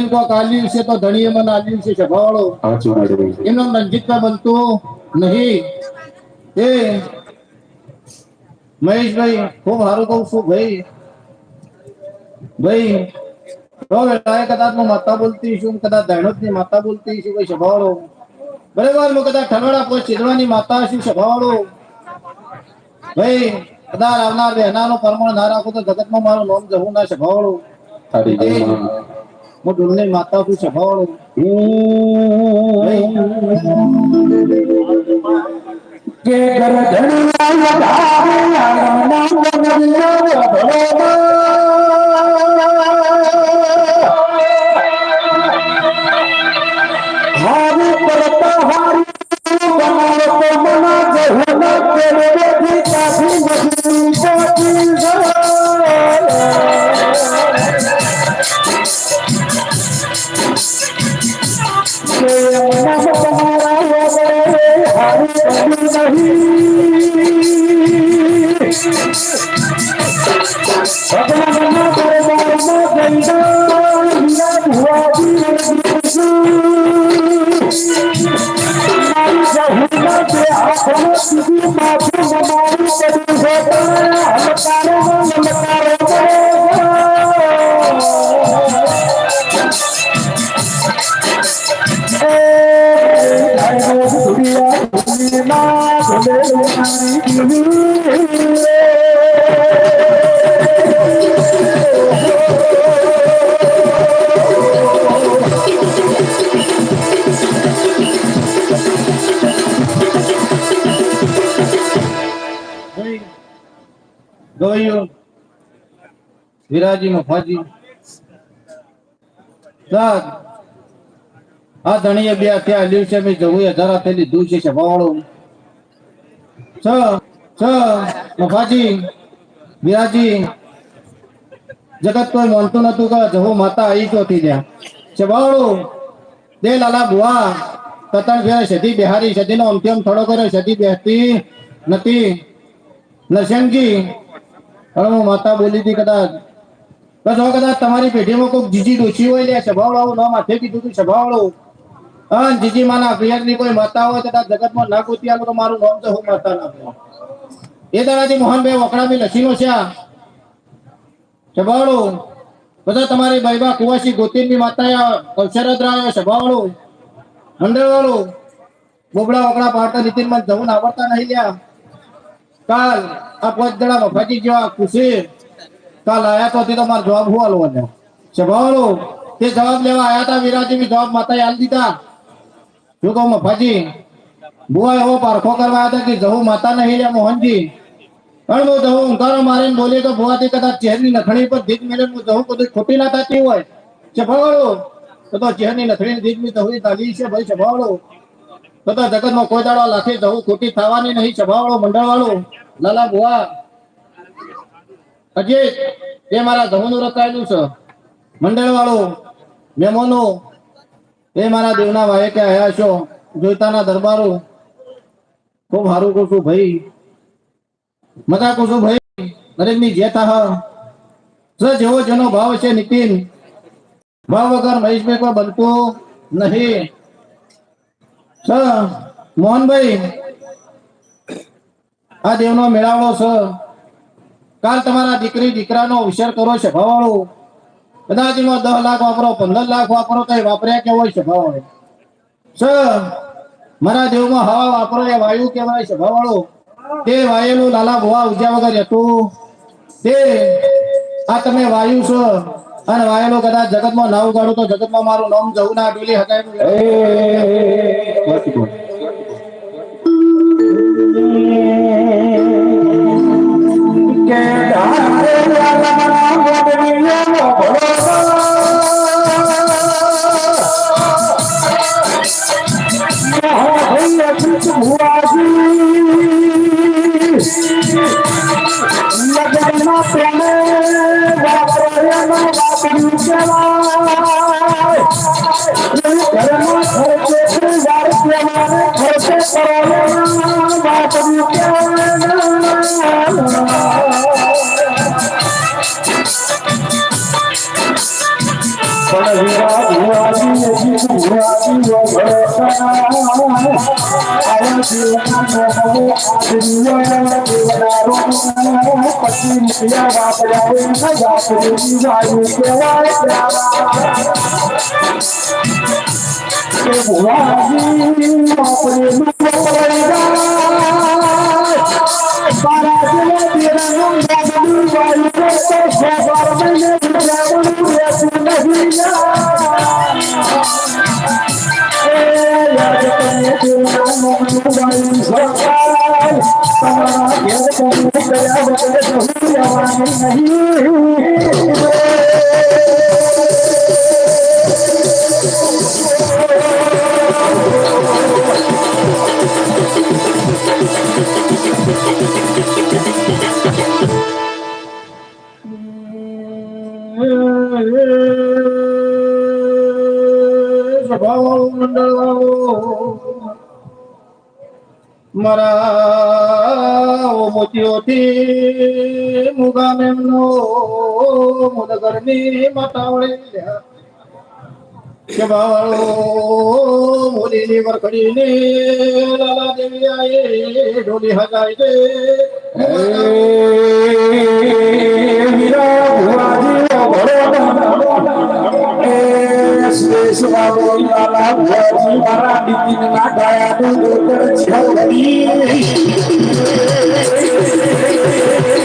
ધણીને કોક આલ્યું છે તો ધણીએ મને આલ્યું છે સભાવાળો એમનો રંજીતભાઈ બનતું નહીં. એ મહેશભાઈ ખૂબ સારું કહું છું ભાઈ. ભાઈ તો વેળાએ કદાચ હું માતા બોલતી છું કદાચ ધૈણોતની માતા બોલતી છું કોઈ સભાવાળો બરાબર હું કદાચ ઠલવાડા કોઈ ચીડવાની માતા છું સભાવાળો ભાઈ કદાચ આવનાર બહેનાનો પરમાણ ના રાખો તો જગતમાં મારું નામ જવું ના સભાવાળો હું ડુલની માતા છું સભાવાળો કે ગરધણિયા વધારે આંગણા વનરિયા વધોમાં. ગવાઈઓ વિરાજી મફાજી સાત આ ધણીએ બે ત્યાં છે મેં જવું હજાર હાથે લીધું છે સભાવાળો છ. છ. મફાજી વિરાજી. જગત કોઈ માનતું નતું કે જવું માતા આવી ચોથી ત્યાં. છે સભાવાળો દે લાલા બુઆ. તતણ ફેર સદી બિહારી. સદીનો નો અંતિમ થોડો કર્યો. સદી બેહતી નથી. નરસિંહજી. હવે હું માતા બોલી હતી કદાચ. બસ હવે કદાચ તમારી પેઢીમાં કોઈક જીજી ડોસી હોય લે સ્વભાવવાળું નામ માથે કીધું હતું સ્વભાવવાળું. હા જીજી માના પ્રિયની કોઈ માતા હોય કદાચ જગતમાં ના ગોતી આલો તો મારું નામ તો હું માતા ના એ દાદાજી મોહનભાઈ વકડામી લસીનો છે આ. સ્વભાવવાળું. બધા તમારી બૈબા કુવાસી ગોતીની માતા અવસરદ્રા મંડળ વાળું બોબડા વકડા પાડતા નીતિનમાં જવું આવડતા નહીં લ્યા. કાલ આ પાંચ જણા મફાજી જેવા ખુશી કાલ આયા તો તે તો મારો જવાબ હું આલવાનો સ્વભાવનો તે જવાબ લેવા આયા હતા વિરાજી જવાબ માતાએ આલી દીધા. શું કહું મફાજી બુઆ એવો પારખો કરવા આવ્યા હતા કે જવું માતા નહીં લે મોહનજી. પણ હું જવું ઊંઘારો મારીને બોલી તો બુઆથી કદાચ ચહેરની નખણી પર ધીક મેળે હું જવું બધું ખોટી ના થતી હોય. છે તો તો ચહેરની નખણી ધીકની તહુરી તાલી છે ભાઈ છે તો તો જગતમાં કોઈ દાડો લાખી જવું ખોટી થવાની નહીં. સ્વભાવવાળો મંડળવાળો, લાલા બુઆ. અજીત એ મારા ધમનું રચાયેલું છે, મંડળવાળો, મેમોનો, એ મારા દેવના વાયકે આયા છો, જોઈતાના દરબારો. ખૂબ સારું કહું છું ભાઈ. મજા કહું છું ભાઈ. દરેકની જે સ જેવો જેનો ભાવ છે નીતિન, ભાવ વગર મહેશ બનતો નહીં. મોહનભાઈ, આ દેવનો મેળાવડો છે. કાલ તમારા દીકરી, દીકરાનો વિચાર કરો છે ભાવાળો કદાચ દસ લાખ વાપરો, પંદર લાખ વાપરો, તો વાપર્યા કેવો છે ભાવાળો મારા દેવમાં હવા વાપરો એ વાયુ કેવાય છે ભાવાળો તે વાયેલું લાલા ભોવા ઉજ્યા વગર હતું તે, આ તમે વાયુ છો અને વાયેલો કદાચ જગતમાં ના ઉગાડું તો જગતમાં મારું નામ જવું ના ડોલી હકાય આવા જીવના મોહો આજરીયા દેવનારો પછી મિયા વાપરાવે ન વાપરી વાયુ તમારા મારા ઓ મોતીઓથી મુગા મેમનો મુદગરની માતાવળે કે બાળો મોદીની વરખડીની લાલા દેવી આયે ઢોલી હજાય દે વીરા ભુવાજી ઓ ભરતા એ શ્રેષ બાબો લાલા ભુવાજી મારા દીકરીને ના ગાયા તો દોતર છવડી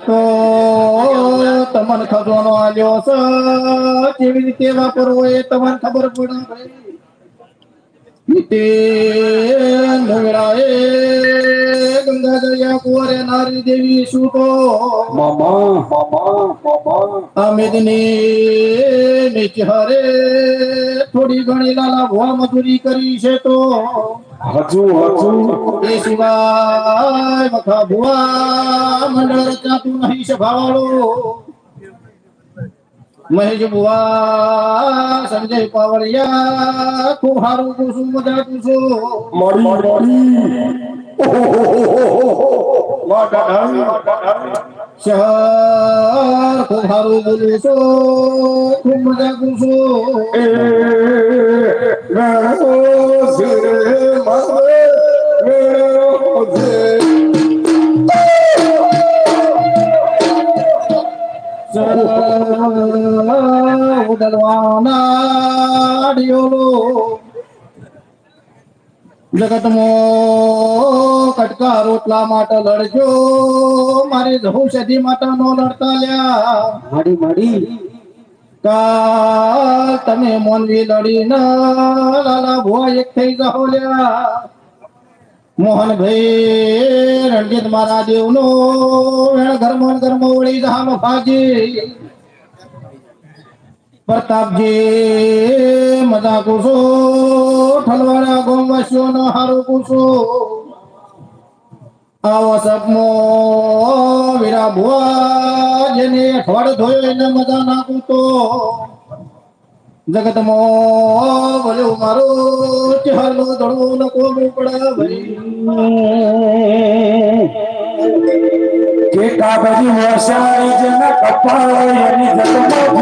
તો તમને ખજાનો આલ્યો છે. કેવી રીતે વાપરવો એ તમને ખબર પડે. નારી દેવી શું તો મામા મામા મામા. આમિદની નીચે હરે થોડી ઘણી લાલા ભોળ મજૂરી કરી છે તો. હજુ હજુ. એ સિવાય મખા ભુવા મંડળ રચાતું નહીં સભાવાળો મહેશ બુવા સંજય પાવડિયા ખૂબ સારું કુસુમ મજા કુસુમ મળી મળી વાહ દાદા શહર ખૂબ સારું બોલું છો ખૂબ મજા કુસુમ એ ગણો સિરે મારે ગણો છે ઉડલવાના ડિયોલો જગતમો કટકા રોટલા માટે લડજો. મારી સદી માતા નો લડતા લ્યા. માડી માડી. કાલ તમે મોનવી લડીને લાલા ભુવા એક થઈ જાઓ લ્યા. મોહનભાઈ રણજીત મારા દેવનો ઘરમાં ને ઘરમાં વળી જહાનો ફાજી. પ્રતાપજી મજા કુસો ઠલવાડા ગોમવાસીઓનો હારું કુસો આવો સપનો વીરા ભુવા જેને અઠવાડ ધોયો એને મજા નાખું જગત મો ભલે મારો ચહેરો ધડવો નકો પડે ભાઈ કે કાગજી વસાઈ જેના કપાળ એની જગમાં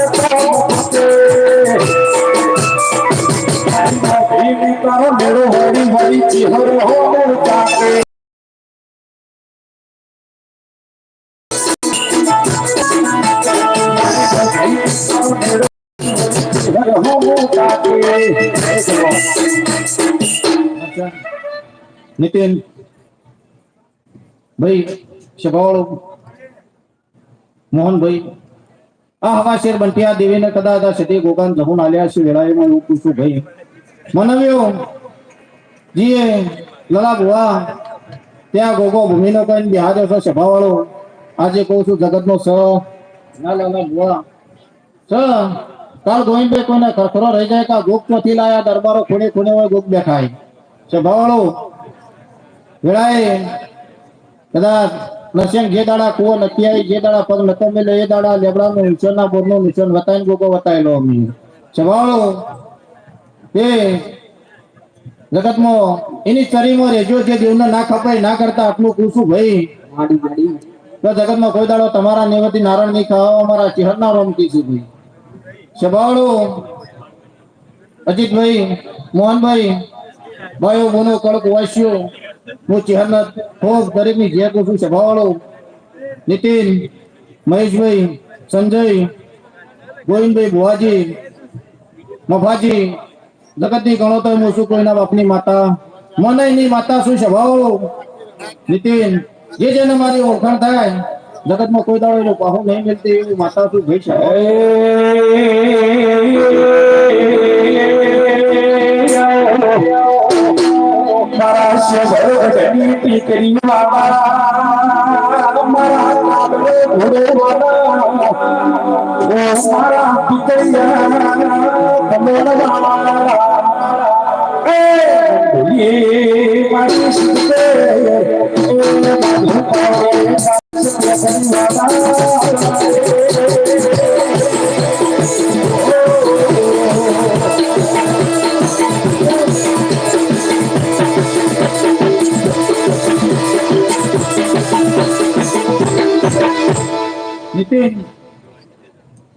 નીતિન. ભાઈ સભાવાળો મોહનભાઈ. આ આજે કહું છું, જગતનો સ. ના લલા બુઆ સ. કાલ ગોવિંદભાઈ કોઈને ખરખરો રહી જાય કા ગોપ નથી લાયા? દરબારો ખૂણે ખૂણે હોય ગોપ બેઠાય. સભાવાળો વેળાએ કદાચ નરસિંહ જે દાડા કુવો નથી જે દાડા પગ નતો મેલો એ દાડા લેબડાનું નિશાનના બોરનું નિશાન વતાઈને ગોગો વતાયેલો અમે. સવાળો તે જગતમાં એની ચરીમાં રેજો જે દેવને ના ખપાય, ના કરતા આટલું કૂસું ભાઈ. તો જગતમાં કોઈ દાડો તમારા નેવતી નારાયણની ખાવા, અમારા ચિહરના રોમતી છે ભાઈ. સવાળો અજીતભાઈ, મોહનભાઈ, ભાઈઓ બોનો કડક વાસ્યો હું ચિહરના ખૂબ ગરીબની જે કુસું સભાવાળો નીતિન, મહેશભાઈ, સંજય, ગોવિંદભાઈ ભુવાજી મફાજી, જગતની ગણો તો હું શું કોઈના બાપની માતા, મનયની માતા શું સભાવાળો નીતિન, જે જેને મારી ઓળખાણ થાય, જગતમાં કોઈ દાડો એનો પાહો નહીં મળતી એવી માતા શું ભાઈ છે મારા શેભરની ટીકરી મારા મારા કાગડે ઘોડે વાળા ઓ મારા પિતૈયા કમળ વાળા એ બોલીએ મારી શીખે એ મારું પાવે શેભરની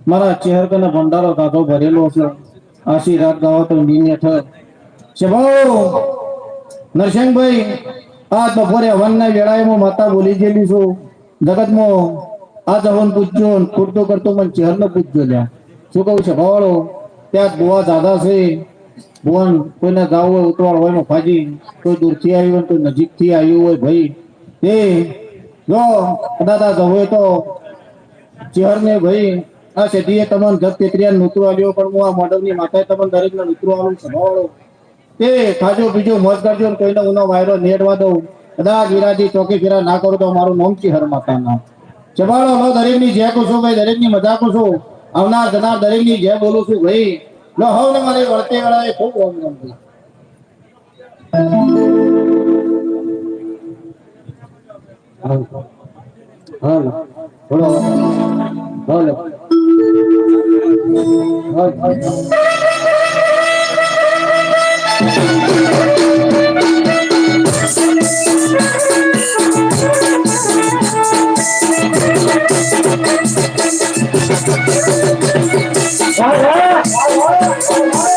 મારા કને ભંડારો કાકો ભરેલો છે. આશી રાત ગાવો તો નીને હેઠળ સ્વભાવ નરસિંહભાઈ આ બપોરે હવનના વેળાએ હું માતા બોલી ગયેલી છું. જગતમાં આ હવન પૂછજો ને ખૂટતો કરતો મને ચેહરનો પૂછજો લ્યા. શું કહું છે ભાવાળો ત્યાં બુવા દાદા છે. ભુવન કોઈને ગાવું હોય ઉતવાળ હોય ફાજી કોઈ દૂરથી આવ્યું હોય કોઈ નજીકથી આવ્યું હોય ભાઈ. એ, જો, દાદા, જવું હોય તો ચેહરને ભાઈ, આ સેઠીએ તમને જગ તેત્રિયા નૂતરો આવ્યો પણ હું આ મોડલની માતાએ તમને દરેકને નૂતરો આલું સ્વભાવવાળો તે ખાજો બીજો મોજ કરજો ને કોઈને ઉનો વાયરો નેડવા દઉં. કદાચ વિરાજી ચોકી ફેરા ના કરો તો મારું નામ ચેહર માતા નામ ચબાળો લો, દરેકની જય છું ભાઈ, દરેકની મજા છું. આવનાર જનાર દરેકની જે બોલું છું ભાઈ. લો, હવ ને મારી વળતે વેળાએ ખૂબ ઓમ નમ ભાઈ. હાલો બોલો હાલો હાલો એ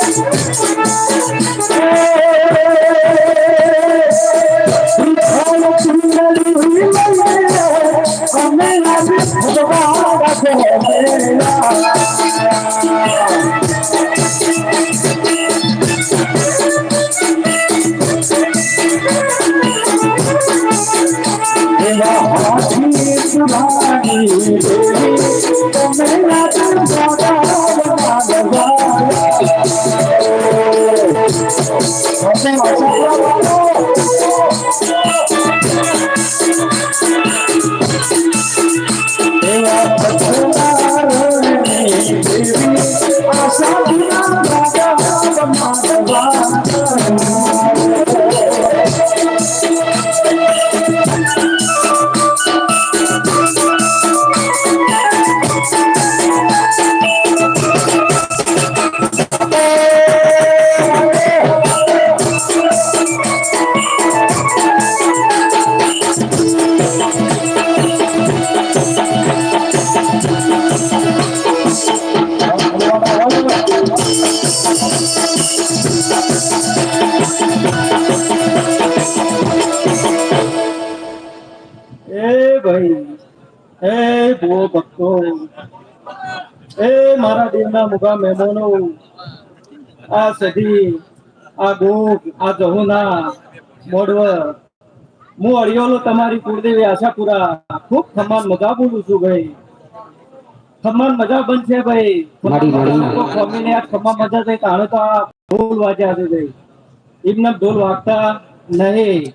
એ મારા દિલના મુગા મહેમાનો આ સધી આ ગોગ આ જહુના મોડવર હું અડિયોલો તમારી કુળદેવી આશાપુરા. ખૂબ ખમાન મજા બોલું છું ભાઈ. ખમાન મજા બનશે ભાઈ. સ્વામીને. આ ખમા મજા થઈ તાણે તો આ ઢોલ વાગ્યા છે ભાઈ. એમને ઢોલ વાગતા નહીં.